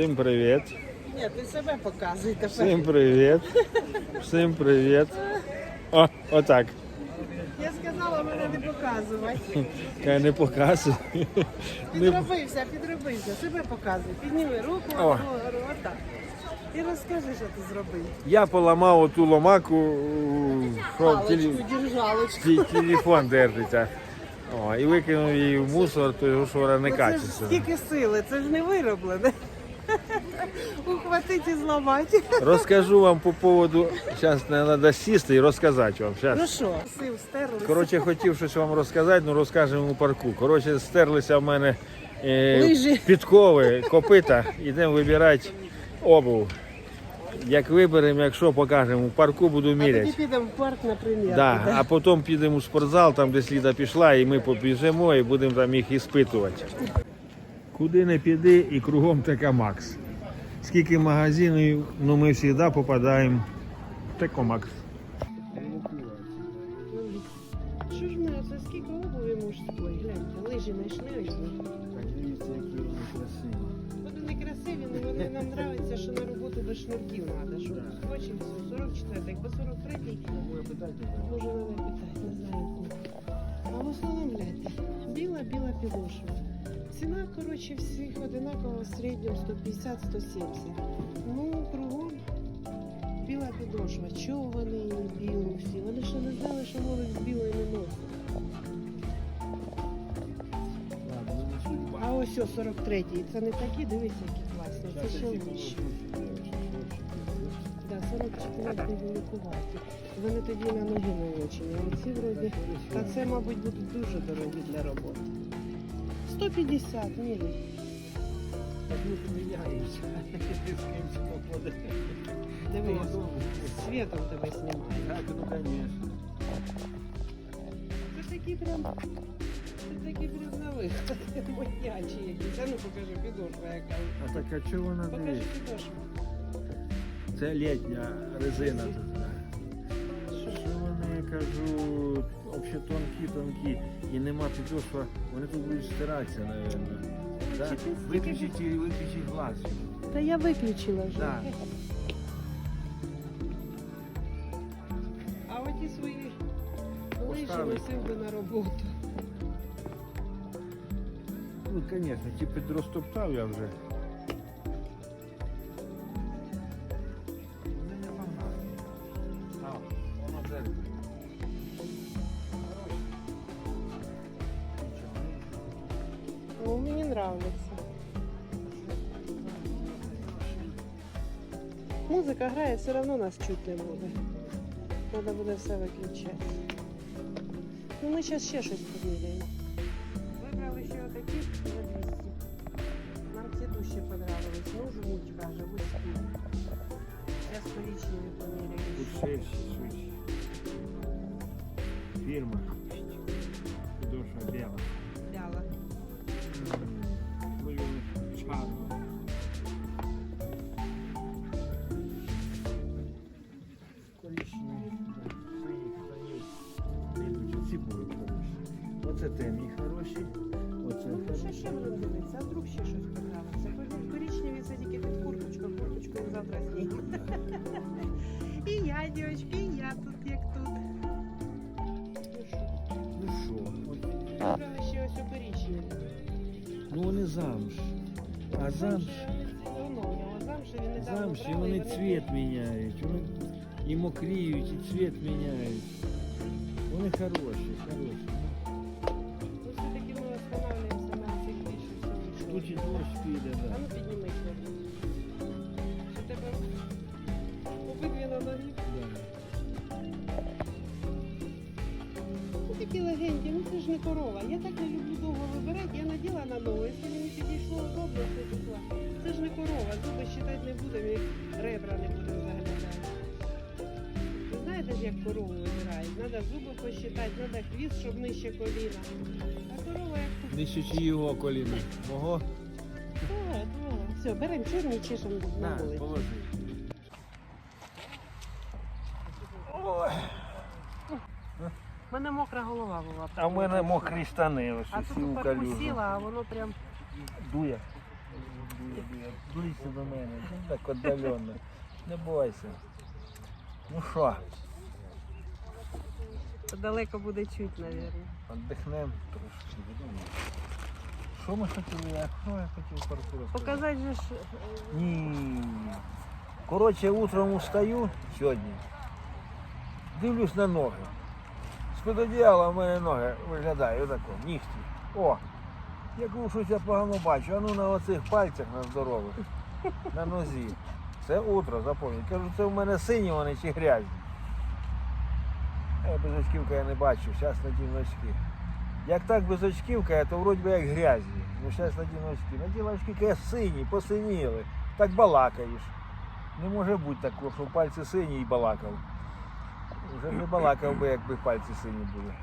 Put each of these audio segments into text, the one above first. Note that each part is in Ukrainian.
Всім привіт. Ні, ти себе показуй тепер. Всім привіт. Всім привіт. О, отак. Я сказала мене не показувати. Хай не показуй. Підробився, підробився. Себе показуй. Підніми руку, О. отак. І розкажи, що ти зробив. Я поламав оту ломаку, що Паличку, теле- держалочку. ті- телефон держиться. О, і викинув її в мусор, тому що вона не Це ж качеться. стільки сили, це ж не вироблене. Ухватити і зламати. Розкажу вам по поводу, зараз треба сісти і розказати вам. Щас. Ну що, сив стерли. Коротше, хотів щось вам розказати, ну розкажемо у парку. Коротше, стерлися в мене е, Лижі. підкови, копита. Йдемо вибирати обув. Як виберемо, якщо покажемо, у парку буду А тоді міряти. підемо в парк, наприклад. Да, а потім підемо у спортзал, там де сліда пішла, і ми побіжимо і будемо там їх іспитувати. Куди не піди і кругом така Макс. Скільки магазинів, ну ми завжди попадаємо в Текомакс. Її білу всі? Вони ще не знали, що можуть з білої не носити. А ось о 43-й. Це не такі, дивіться, які класні. Це ще вищі. Да, 44 великуваті. Вони тоді на ноги. А оці вроді. Та це, мабуть, будуть дуже дорогі для роботи. 150, мілі. Диви, світом тебе знімає. Це такі прям. Це такі прям на виход. Манячі якісь. А ну покажи підошва яка. А так а чого вона Покажи підошву. Це літня резина тут. да. Що вони, я кажу, взагалі тонкі, тонкі, і нема підошва, вони тут будуть стиратися, мабуть. Да? Чи ти стільки- Виключіть, і- виключіть глаз. Та я виключила вже. Да. Носив би на роботу. Ну, звісно, ті підрозтоптав я вже. Держить. Ну, мені нравиться. Музика грає, все одно нас чути не буде. Треба буде все виключати. Ну, ми зараз ще щось поміряємо. Оце темні хороші. Оце Ну, ще ще будемо дивитися, а вдруг ще щось понравиться. Кор- Коричневі це тільки під курточку, курточку завтра знімемо. І я, дівчатки, і я тут, як тут. Ну що, Ну що, от, вибрали ще ось у коричневі. ну вони замш. А замш, Ну, ну, у нього замшеві недавно замш, і брали, вони і цвіт міняють. Вони і мокріють, і цвіт міняють. Вони хороші, хороші. Такі легенькі, ну це ж не корова. Я так не люблю довго вибирати, я наділа на ногу. Якщо мені підійшло удобно, все пішла. Це ж не корова, зуби щитати не будемо і ребра не будемо заглядати. Ви знаєте ж, як корову вибирають? Треба зуби посчитати, треба хвіст, щоб нижче коліна. А корова як Нищучи його коліна. Ого. Давай, давай. Все, беремо чорні, чешемо На, вулиці. положи. Ой, У мене мокра голова була. А в мене мокрі штани, ось А усі тут у калюжу. сіла, а воно прям Дує. Ближче до мене, ну так віддалено. Не бойся. Ну що, Далеко буде чуть, мабуть. віддихнемо трошки. Що ми хотіли? Я, хотів парку розказати? Показати же ж. Ні. Коротше, утром устаю сьогодні. Дивлюсь на ноги. З-під одіяла в мене ноги виглядають отако, нігті. О! Я кажу, щось я погано бачу, а ну на оцих пальцях на здорових, на нозі. Це утро, запам'ятаю. Кажу, це в мене сині вони чи грязні. Я без очківка я не бачу, зараз надіну очки. Як так без очківка, то вроді би як грязні. Ну зараз надіну очки. Наділа очки, каже, сині, посиніли. Так балакаєш. Не може бути такого, що пальці сині і балакав. Вже не балакав би, якби пальці сині були.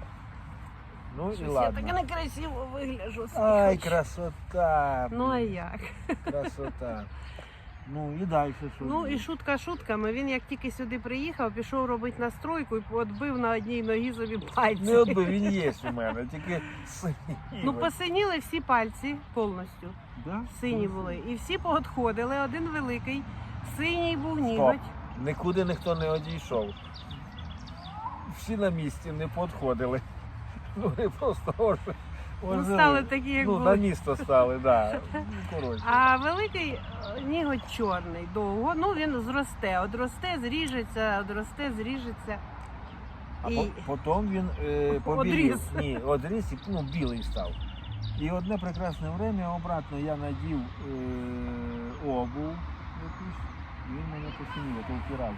Ну і Щось я ладно. так некрасиво вигляджу. Ай, Хоч. красота. Ну а блін, як? Красота. Ну і далі що? Ну і шутка шутками. Він як тільки сюди приїхав, пішов робити настройку і відбив на одній ногі собі пальці. Не одби, він є у мене, тільки синій. Ну посиніли всі пальці повністю. да? Сині були. І всі поотходили. Один великий, синій був ніготь. Нікуди ніхто не одійшов. Всі на місці не підходили. Ну вони просто ожили. Ну, стали такі, як ну, на місто стали, да. Ну, коротше. А великий е, ніготь чорний довго. Ну він зросте. Одросте, зріжеться, одросте, зріжеться. А І- по- потім він е, побілів. Одріс. Ні, одріс, і, ну, білий став. І одне прекрасне время обратно я надів е, обув якусь, і він мене посинів, то впирався.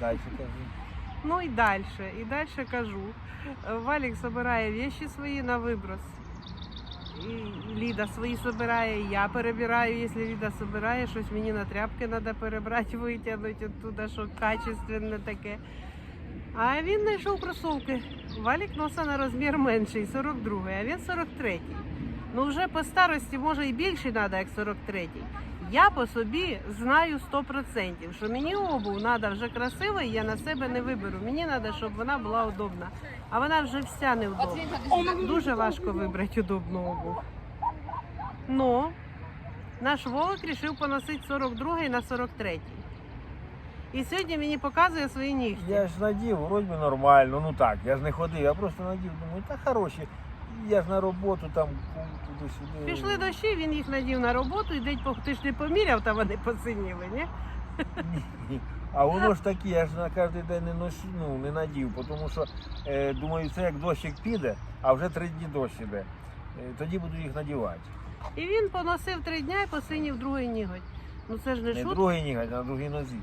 Далі кажу. Ну і далі. І далі кажу. Е, Валік збирає вещи свої на виброс. І Ліда свої збирає, я перебираю, якщо Ліда збирає, щось мені на тряпки треба перебрати, витягнути оттуда, що качественне таке. А він знайшов кросовки. Валік носить на розмір менший, 42, а він 43. Ну вже по старості може і більше треба, як 43. Я по собі знаю 100%, що мені обув треба вже красива, і я на себе не виберу. Мені треба, щоб вона була удобна. А вона вже вся неудобна. Дуже важко вибрати удобну обув. Но наш Вовик вирішив поносити 42 на 43. І сьогодні мені показує свої нігті. Я ж надів, вроді нормально, ну так, я ж не ходив, я просто надів, думаю, та хороші. Я ж на роботу там туди-сюди. Пішли дощі, він їх надів на роботу, і день по ти ж не поміряв, та вони посиніли, ні? Ні. А воно ж таке, я ж на кожен день не ношу, ну, не надів, тому що е, думаю, це як дощик піде, а вже три дні дощ іде. Е, тоді буду їх надівати. І він поносив три дня і посинів другий ніготь. Ну це ж не, Не шутка, другий ніготь, а на другій нозі.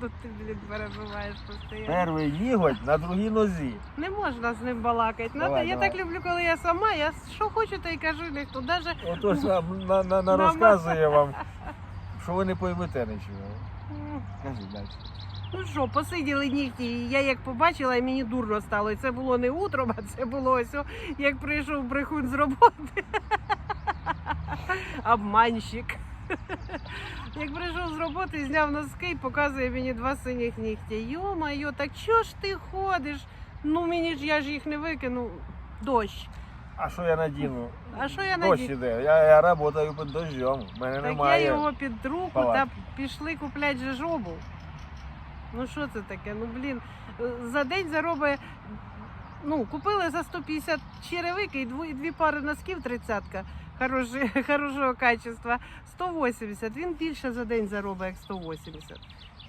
То ти, блін, перебуваєш постійно. Перший ніготь на другій нозі. Не можна з ним балакати. Надо, Давай, я давай. так люблю, коли я сама, я що хочу, то й кажу, ніхто. Даже Ото ж вам на, на, на Мама. розказує вам, що ви не поймете нічого. м, Кажіть далі. Ну що, посиділи нігті, і я як побачила, і мені дурно стало. І це було не утром, а це було ось, о, як прийшов брехун з роботи. Обманщик. Як прийшов з роботи, зняв носки і показує мені два синіх нігтя. Йо-майо, так чого ж ти ходиш? Ну мені ж я ж їх не викину. Дощ. А що я надіну? А що я Дощ іде. Я, я працюю під дощом. У мене Так немає. я його під руку та пішли купляти же ж. Ну що це таке? Ну блін, е, за день заробить. Ну, купили за 150 черевики і дві, дві пари носків, тридцятка хороші, хорошого качества. 180. Він більше за день заробить, як 180.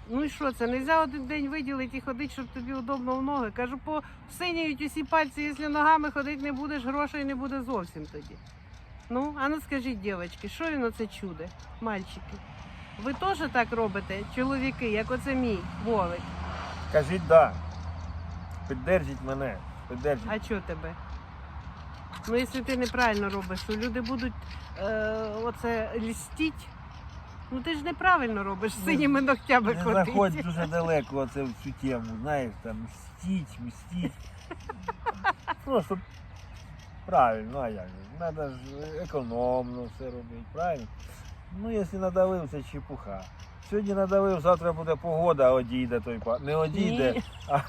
Ну і що це? Нельзя один день виділити і ходити, щоб тобі удобно в ноги. Кажу, посиняють усі пальці, якщо ногами ходити не будеш, грошей не буде зовсім тоді. Ну, а ну скажіть, дівчатки, що він оце чуде? Мальчики. Ви теж так робите, чоловіки, як оце мій Вовик. Кажіть да. Піддержіть мене. Піддержіть. А чого тебе? Ну, якщо ти неправильно робиш, то люди будуть е, оце льстіть. Ну ти ж неправильно робиш з синіми ногтями Не ходити. заходь дуже далеко оце в цю тему, знаєш, там мстіть, мстіть. Просто правильно, а як? же? Надо ж економно все робити, правильно? Ну, якщо надавив, це чепуха. Сьогодні надавив, завтра буде погода, одійде той па. Не одійде, Ні. а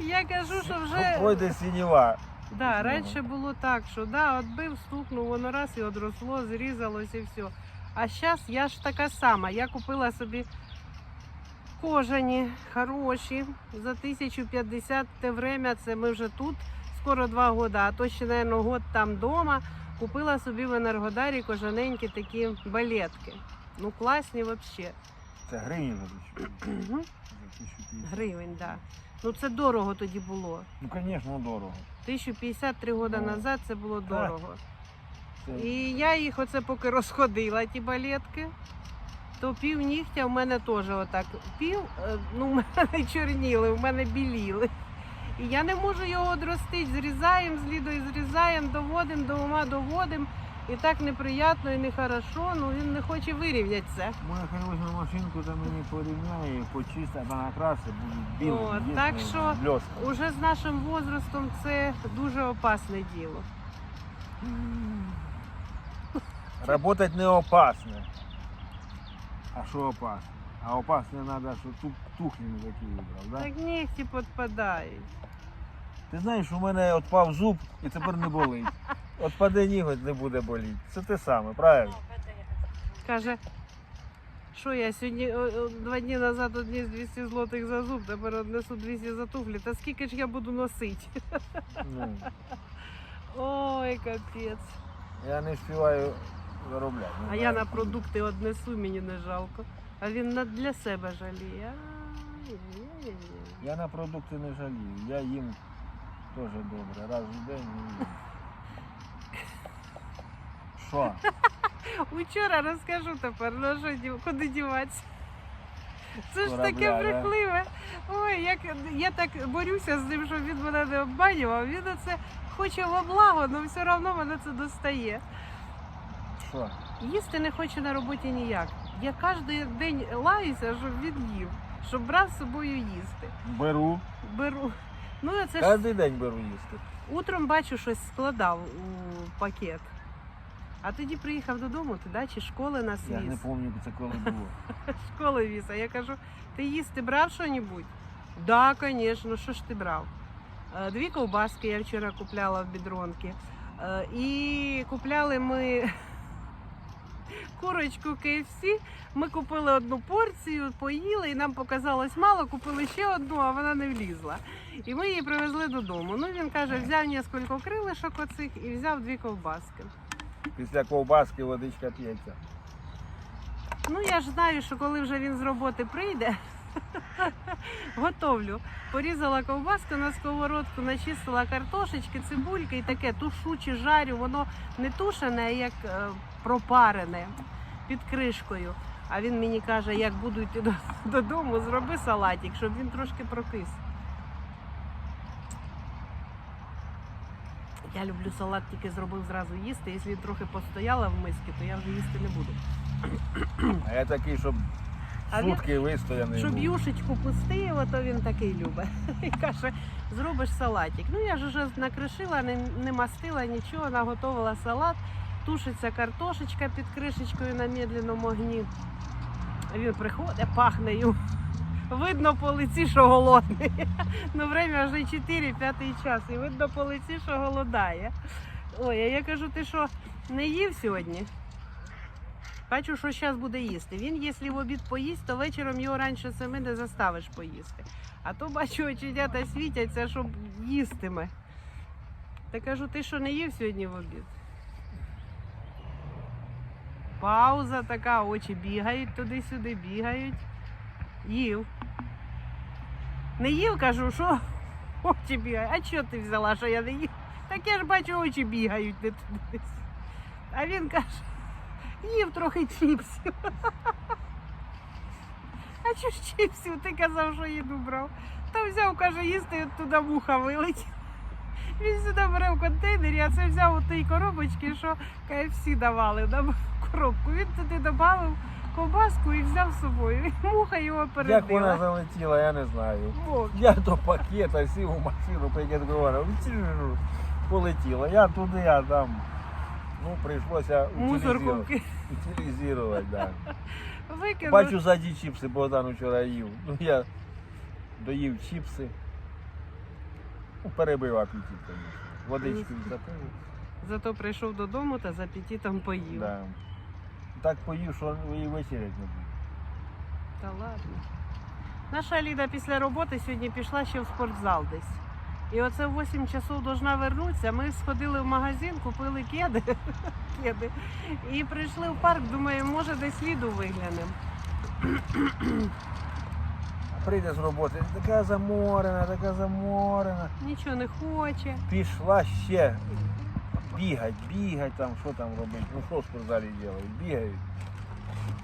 Я кажу, що вже пройде сініва. Да, раніше було так, що да, отбив, стукнув, воно раз і одросло, зрізалось і все. А зараз я ж така сама. Я купила собі кожані, хороші, за 1050 те время, це ми вже тут, скоро два роки, а то ще, мабуть, год там вдома. Купила собі в Енергодарі кожаненькі такі балетки. Ну, класні взагалі. Це гривень вибачте. Гривень, так. Да. Ну це дорого тоді було. Ну, звісно, дорого. 1053 роки Ну, назад це було так. дорого. Це... І я їх оце поки розходила, ті балетки, то пів нігтя в мене теж отак. Пів, е, ну, в мене чорніли, в мене біліли. І я не можу його одростити. Зрізаємо з лідою, зрізаємо, доводимо, до ума доводимо. І так неприємно і нехорошо, ну він не хоче вирівнятися. Моя хороша машинку там мені порівняє, почистить, а накрасить, буде білим. О, єдиним так що блеском. Уже з нашим возрастом це дуже опасне діло. Работать не опасно. А що опасно? А опасно треба, що тух, тухлі не такі вибрав, да? Так нігті підпадають. Ти знаєш, у мене відпав зуб і тепер не болить. Отпаде ніготь не буде боліти. Це те саме, правильно? Каже, що я сьогодні о, о, два дні назад одніс 200 злотих за зуб, тепер однесу 200 за туфлі. Та скільки ж я буду носити? Ну, Ой, капець. я не встигаю заробляти. не А я знаю. на продукти однесу, мені не жалко. А він на- для себе жаліє. Я на продукти не жалію. Я їм теж добре. Раз в день і. Що? Учора розкажу тепер, ну що дів- куди діватися. Це ж таке брехливе. Ой, як я так борюся з ним, щоб він мене не обманював. Він оце хоче во благо, але все одно мене це достає. Що? Їсти не хоче на роботі ніяк. Я кожен день лаюся, щоб він їв, щоб брав з собою їсти. Беру. Беру. Ну, це ж Кожен день беру їсти. утром бачу, щось складав у пакет. А тоді приїхав додому, ти да, чи школи нас Я ж не пам'ятаю, це коли було. школи віз. А я кажу, ти їсти брав що-небудь? Да, звісно, що ж ти брав? Е, Дві ковбаски я вчора купляла в бідронки. Е, І купляли ми курочку KFC. Ми купили одну порцію, поїли, і нам показалось мало, купили ще одну, а вона не влізла. І ми її привезли додому. Ну він каже, взяв кілька крилишок оцих і взяв дві ковбаски. Після ковбаски водичка п'ється. Ну я ж знаю, що коли вже він з роботи прийде, готовлю. Порізала ковбаску на сковородку, начистила картошечки, цибульки і таке тушу чи жарю. Воно не тушене, а як е, пропарене під кришкою. А він мені каже, як буду йти додому, зроби салатик, щоб він трошки прокис. Я люблю салат, тільки зробив зразу їсти. Якщо він трохи постояла в мисці, то я вже їсти не буду. А я такий, щоб А він- сутки вистояний. Щоб був. юшечку пустив, то він такий любить. І каже, зробиш салатик. Ну я ж вже накришила, не, не мастила нічого, наготовила салат. Тушиться картошечка під кришечкою на медленному огні. Він приходить, пахне йому. Видно по лиці, що голодний. Ну, время вже 4-5 час. І видно по лиці, що голодає. Ой, а я кажу, ти що, не їв сьогодні? Бачу, що зараз буде їсти. Він, якщо в обід поїсть, то вечором його раніше семи не заставиш поїсти. А то бачу, оченята світяться, щоб їстиме. Та кажу, ти що не їв сьогодні в обід? Пауза така, очі бігають туди-сюди, бігають. Їв. Не їв, кажу, що очі бігають. А чого ти взяла, що я не їв? Так я ж бачу, очі бігають не туди. А він каже, їв трохи чіпсів. А чого ж чіпсів? Ти казав, що їду брав. Та взяв, каже, їсти от туди муха вилетіла. Він сюди бере в контейнері, а це взяв у тій коробочки, що KFC давали на коробку. Він туди додав ковбаску і взяв з собою. Муха його Як вона залетіла, я не знаю. О, Я до пакета сів у машину, пакет говорив, полетіла. Я туди, я там. Ну, прийшлося утилізувати. да. викинув. Бачу ззаді чіпси, Богдан вчора їв. Ну я доїв чіпси. Ну, перебив апетит, звісно. водичку запив. Зато прийшов додому та з апетитом поїв. Да. Так поїв, що і вечерять не буде. Та ладно. Наша Ліда після роботи сьогодні пішла ще в спортзал десь. І оце в 8 часов должна вернутися. Ми сходили в магазин, купили кеди, кеди і прийшли в парк. Думаю, може десь ліду виглянемо. Прийде з роботи, така заморена, така заморена. Нічого не хоче. Пішла ще бігать, бігать там, що там робить. Ну що в спортзалі роблять? Бігають.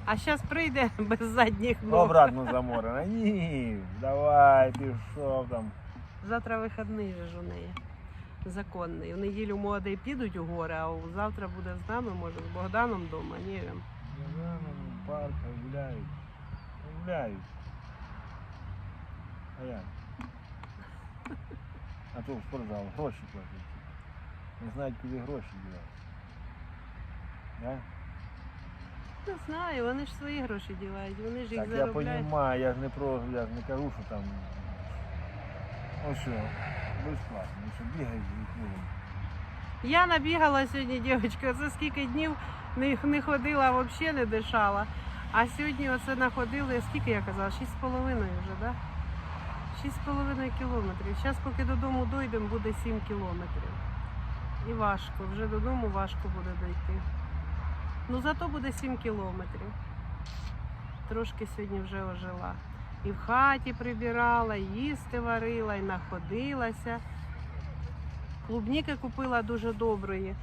А зараз прийде без задніх ног. обратно заморена. Ні, давай, пішов там. Завтра вихідний же ж у неї. Законний. В неділю молодий підуть у гори, а завтра буде з нами, може, з Богданом вдома. Ні, в парку гуляють. Гуляють. А як? А то в спортзал гроші платять. Не знають, куди гроші дівати. Не знаю, вони ж свої гроші дівають, вони ж їх Так, я заробляють. розумію, я ж не про, я ж не кажу, що там. Ну що, безплатно, ну що бігають з дітьми. Я набігала сьогодні, дівчинка, це скільки днів не, не ходила, взагалі не дишала. А сьогодні оце находили, скільки я казала, 6,5 вже, так? Да? 6,5 кілометрів. Зараз поки додому дойдемо, буде 7 кілометрів. І важко, вже додому важко буде дойти. Ну зато буде 7 кілометрів. Трошки сьогодні вже ожила. І в хаті прибирала, і їсти варила, і находилася. Клубніки купила дуже доброї.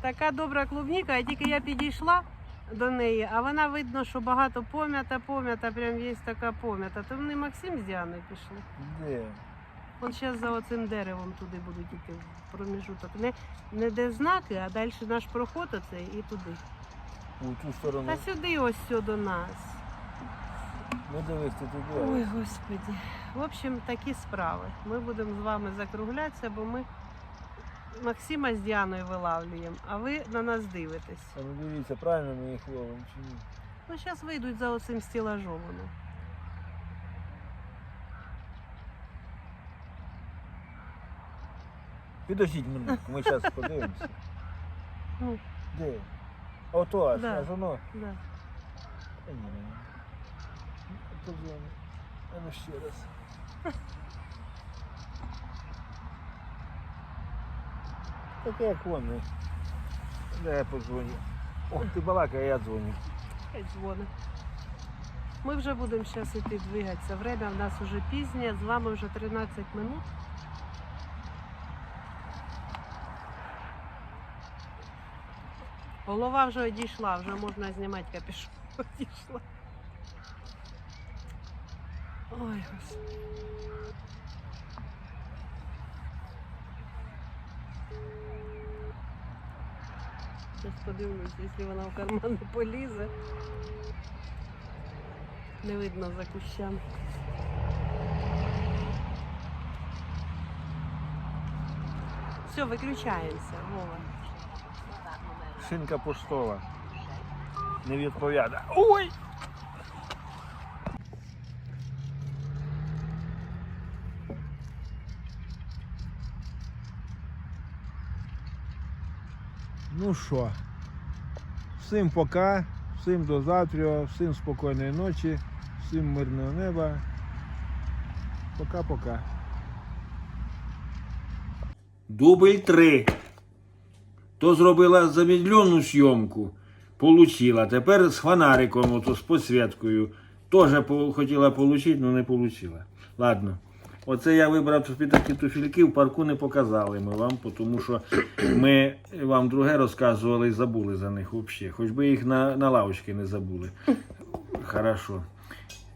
Така добра клубніка, а тільки я підійшла до неї, а вона видно, що багато пом'ята, пом'ята, прям є така пом'ята. То вони Максим з Діаною пішли. Де? Вон зараз за оцим деревом туди будуть йти в проміжуток. Не, не де знаки, а далі наш проход оцей і туди. У ту сторону. Та сюди ось сюди до нас. Ну дивись, ти туди. Ой, господи. В общем, такі справи. Ми будемо з вами закруглятися, бо ми Максима з Діаною вилавлюємо, а ви на нас дивитесь. А ну дивіться, правильно ми їх ловимо чи ні? Ну, зараз вийдуть за оцим стілажом вони. Підождіть минутку, ми зараз подивимося. Ну, Де? Ото аж, Да. аж воно. да. Та ні, ні. Позвони. А ну ще раз. Так як вони. Де я позвоню. О, ти балакай, а я дзвоню. Хай дзвонить. Ми вже будемо зараз іти двигатися. Время в нас вже пізнє, з вами вже 13 минут. Голова вже одійшла, вже можна знімати капюшон. Одійшла. Ой. Зараз подивлюсь, якщо вона в карман полізе. Не видно за кущами. Все, виключаємося, Вова. Шинка поштова. Не відповідає. Ой! Ну що, всім пока, всім до завтра, всім спокійної ночі, всім мирного неба. Пока-пока. Дубль 3. То зробила замедлену зйомку, получила. Тепер з фонариком, ото, з підсвіткою. Теж хотіла отримати, але не отримала. Ладно. Оце я вибрав такі туфельки, в парку не показали ми вам, тому що ми вам друге розказували і забули за них взагалі. Хоч би їх на, на лавочці не забули. Хорошо.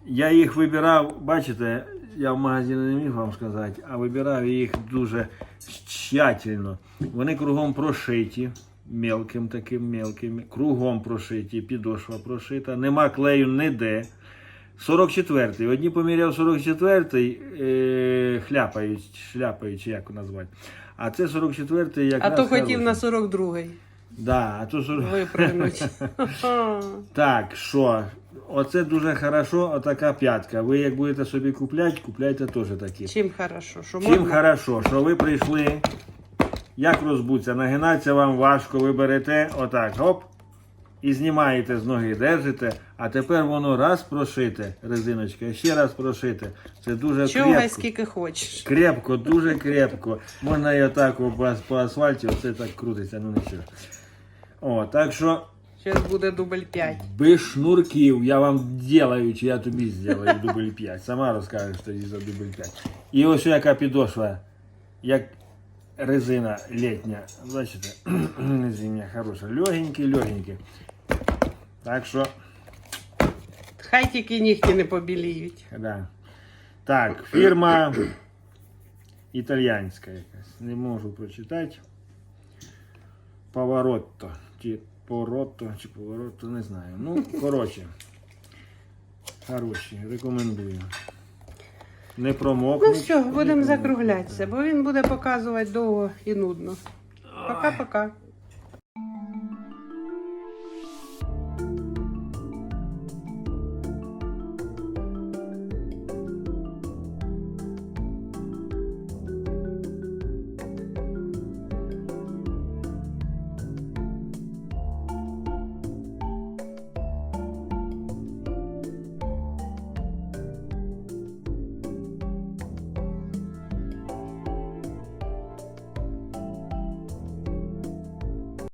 Я їх вибирав, бачите, я в магазині не міг вам сказати, а вибирав їх дуже тщательно. Вони кругом прошиті, мелким таким мелким, кругом прошиті, підошва прошита, нема клею ніде. 44-й. Одні поміряв 44-й, е, хляпають, шляпають, чи як назвати. А це 44-й як А то хотів на 42-й Да, а то 40... випрыгнути. Так, що? Оце дуже хорошо, отака п'ятка. Ви як будете собі купляти, купляйте теж такі. Чим хорошо? Що Чим можна? хорошо, що ви прийшли Як розбуться? Нагинатися вам важко, ви берете отак, гоп, і знімаєте з ноги, держите, а тепер воно раз прошите, резиночка, ще раз прошите. Це дуже Чогай крепко. скільки хочеш. Крепко, дуже крепко. Можна і отак по, по асфальті, оце так крутиться, ну нічого. О, так що Зараз буде дубль 5. без шнурків я вам делаю, чи я тобі зроблю дубль 5. Сама розкажеш тоді за дубль 5. І ось яка підошва, як резина літня. Бачите, зимня хороша. Легенькі, легенькі. Так що, Хай тільки нігті не побіліють. да. Так, фірма італійська якась. Не можу прочитати. Поворотто. Чи Поротто, чи повороту, не знаю. Ну, коротше. Хороші, рекомендую. Не Ну промокнуть. все, будемо закруглятися, бо він буде показувати довго і нудно. Пока-пока.